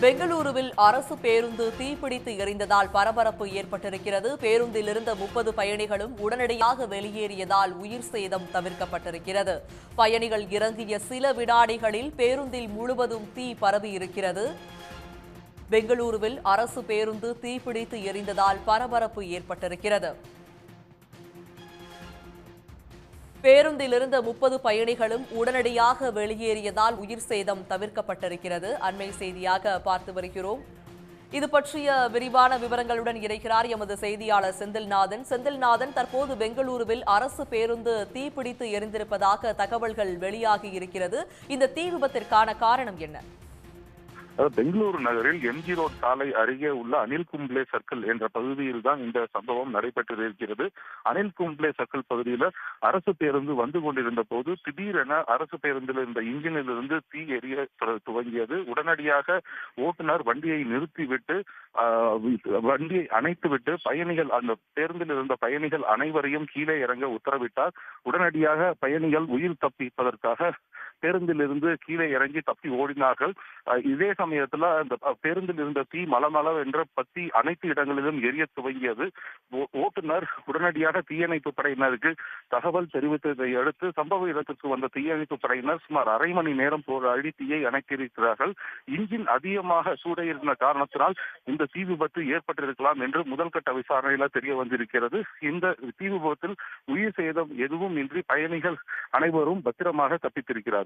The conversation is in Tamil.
பெங்களூருவில் அரசு பேருந்து தீப்பிடித்து எரிந்ததால் பரபரப்பு ஏற்பட்டிருக்கிறது. பேருந்தில் இருந்த முப்பது பயணிகளும் உடனடியாக வெளியேறியதால் உயிர் சேதம் தவிர்க்கப்பட்டிருக்கிறது. பயணிகள் இறங்கிய சில வினாடிகளில் பேருந்தில் முழுவதும் தீ பரவி இருக்கிறது. பெங்களூருவில் அரசு பேருந்து தீப்பிடித்து எரிந்ததால் பரபரப்பு ஏற்பட்டிருக்கிறது. பேருந்திலிருந்து முப்பது பயணிகளும் உடனடியாக வெளியேறியதால் உயிர் சேதம் தவிர்க்கப்பட்டிருக்கிறது. அண்மை செய்தியாக பார்த்து வருகிறோம். இது பற்றிய விரிவான விவரங்களுடன் இணைகிறார் எமது செய்தியாளர் செந்தில்நாதன். செந்தில்நாதன் தற்போது பெங்களூருவில் அரசு பேருந்து தீப்பிடித்து எரிந்திருப்பதாக தகவல்கள் வெளியாகி இருக்கிறது. இந்த தீ விபத்திற்கான காரணம் என்ன? பெங்களூரு நகரில் எம்ஜி ரோட் சாலை அருகே உள்ள அனில் கும்ப்ளே சர்க்கிள் என்ற பகுதியில் தான் இந்த சம்பவம் நடைபெற்றிருக்கிறது அனில் கும்ப்ளே சர்க்கிள் பகுதியில் அரசு பேருந்து வந்து கொண்டிருந்த போது திடீரென அரசு பேருந்தில் இருந்த இன்ஜினில் இருந்து தீ எரிய துவங்கியது. உடனடியாக ஓட்டுநர் வண்டியை நிறுத்திவிட்டு வண்டியை அணைத்துவிட்டு பயணிகள் அந்த பேருந்தில் இருந்த பயணிகள் அனைவரையும் கீழே இறங்க உத்தரவிட்டார். உடனடியாக பயணிகள் உயிர் தப்பிப்பதற்காக பேருந்திலிருந்து கீழே இறங்கி தப்பி ஓடினார்கள். இதே சமயத்துல அந்த பேருந்தில் இருந்த தீ மலமள என்ற பத்தி அனைத்து இடங்களிலும் எரிய துவங்கியது. ஓ- ஓட்டுநர் உடனடியாக தீயணைப்பு படையினருக்கு தகவல் தெரிவித்ததை அடுத்து சம்பவ இடத்திற்கு வந்த தீயணைப்பு படையினர் சுமார் அரை மணி நேரம் போராடி தீயை அணைத்திருக்கிறார்கள். இன்ஜின் அதிகமாக சூடையிருந்த இருந்த காரணத்தினால் இந்த தீ விபத்து ஏற்பட்டிருக்கலாம் என்று முதல்கட்ட விசாரணையில தெரிய வந்திருக்கிறது. இந்த தீ விபத்தில் உயிர் சேதம் எதுவும் இன்றி பயணிகள் அனைவரும் பத்திரமாக தப்பித்திருக்கிறார்கள்.